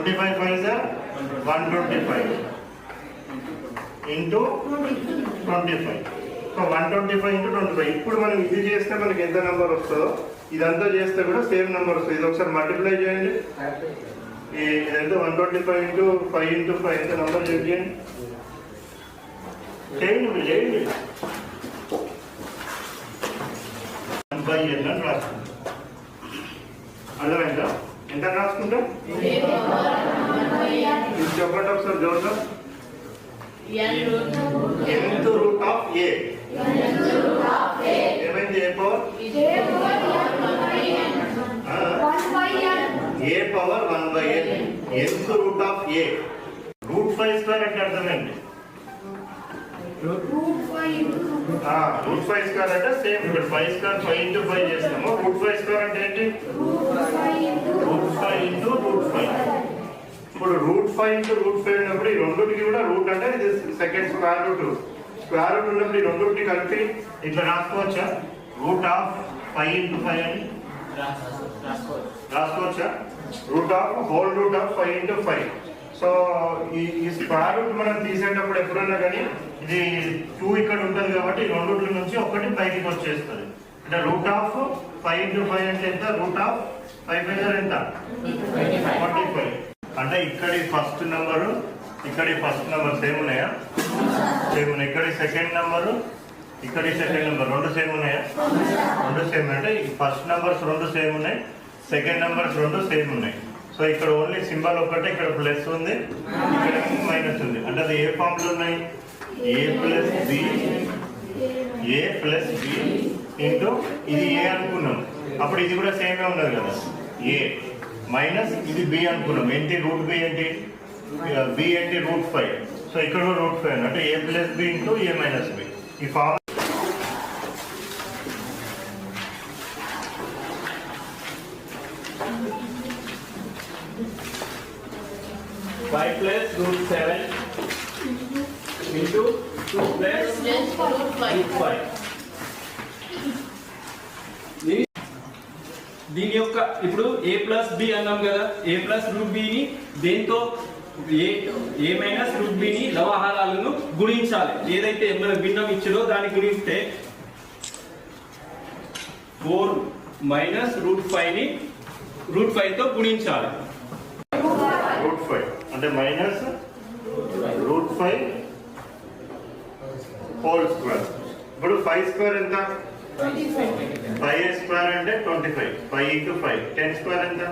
Twenty five five sir one twenty five into twenty five so one twenty five into twenty five ఇప్పుడు మనం ఇది చేస్తే మనకి ఎంత నెంబర్ వస్తుందో ఇదంతా చేస్తే కూడా సేమ్ నెంబర్ వస్తుంది. ఇది ఒకసారి మల్టిప్లై చేయండి. ఇదంతా one twenty five into five into five ఎంత నెంబర్ చెక్ చేయండి. చేయండి మీరు చేయండి వన్ బై ఎన్ అని రాస్తుంది అర్థమైందా? ఎంత రాసుకుంటాం? ఇది చెప్పండి ఒకసారి జోసఫ్ ఎంత రూట్ ఆఫ్ ఏ ఏమైంది A power A power one by N ఎంత root of A root five square అంటే అర్థమండి రూట్ ఫైవ్ స్క్వేర్ అంటే సేమ్ ఇప్పుడు five square five into five చేస్తాము రూట్ ఫైవ్ స్క్వేర్ అంటే ఏంటి root five into root five ఇప్పుడు root five into root five ఉన్నప్పుడు ఈ రెండుకి కూడా రూట్ అంటే ఇది second square root square root ఉన్నప్పుడు ఈ రెండుకి కలిపి ఇట్లా రాసుకోవచ్చా? Root of five into five అని రాసుకోవచ్చా? Root of whole root of five into five so ఈ ఈ స్క్వేర్ రూట్ మనం తీసేటప్పుడు ఎప్పుడన్నా కానీ ఇది టూ ఇక్కడ ఉంటుంది కాబట్టి ఈ రెండుట్ల నుంచి ఒకటి పైకి వచ్చేస్తుంది. అంటే root of five into five అంటే ఎంత? రూట్ ఆఫ్ ఫైవ్ ఫైవ్ ఎంత? ఫార్టీ ఫైవ్ అంటే ఇక్కడి ఫస్ట్ నెంబరు ఇక్కడి ఫస్ట్ నెంబర్ సేమ్ ఉన్నాయా? సేమ్ ఉన్నాయి. ఇక్కడి సెకండ్ నెంబరు ఇక్కడి సెకండ్ నెంబర్ రెండు సేమ్ ఉన్నాయా? రెండు సేమ్ అంటే ఫస్ట్ నెంబర్స్ రెండు సేమ్ ఉన్నాయి సెకండ్ నెంబర్స్ రెండు సేమ్ ఉన్నాయి. సో ఇక్కడ ఓన్లీ సింబల్ ఒకటే ఇక్కడ ప్లస్ ఉంది ఇక్కడ మైనస్ ఉంది. అంటే అది ఏ ఫామ్లు ఉన్నాయి? A plus B A plus B into ఇది ఏ అనుకున్నాం. అప్పుడు ఇది కూడా సేమే ఉన్నది కదా. ఏ. మైనస్ ఇది బి అనుకున్నాం. ఏంటి రూట్ బి ఏంటి బి ఏంటి రూట్ ఫైవ్ సో ఇక్కడ కూడా రూట్ ఫైవ్ అంటే A plus B into A minus B ఈ form five plus root seven into two plus root five. ఇప్పుడు ఏ ప్లస్ బి అన్నాం కదా ఏ ప్లస్ రూట్ బిని దేంతో ఏ ఏ మైనస్ రూట్ బిని లవహారాలను గుణించాలి. ఏదైతే మన భిన్నం ఇచ్చిందో దాన్ని గుణిస్తే ఫోర్ మైనస్ రూట్ ఫైవ్ని రూట్ ఫైవ్తో గుణించాలి. రూట్ ఫైవ్ అంటే minus root five whole square ఇప్పుడు ఫైవ్ స్క్వేర్ ఎంత? ఫైవ్ స్క్వేర్ అంటే twenty five five into five ten square ఎంత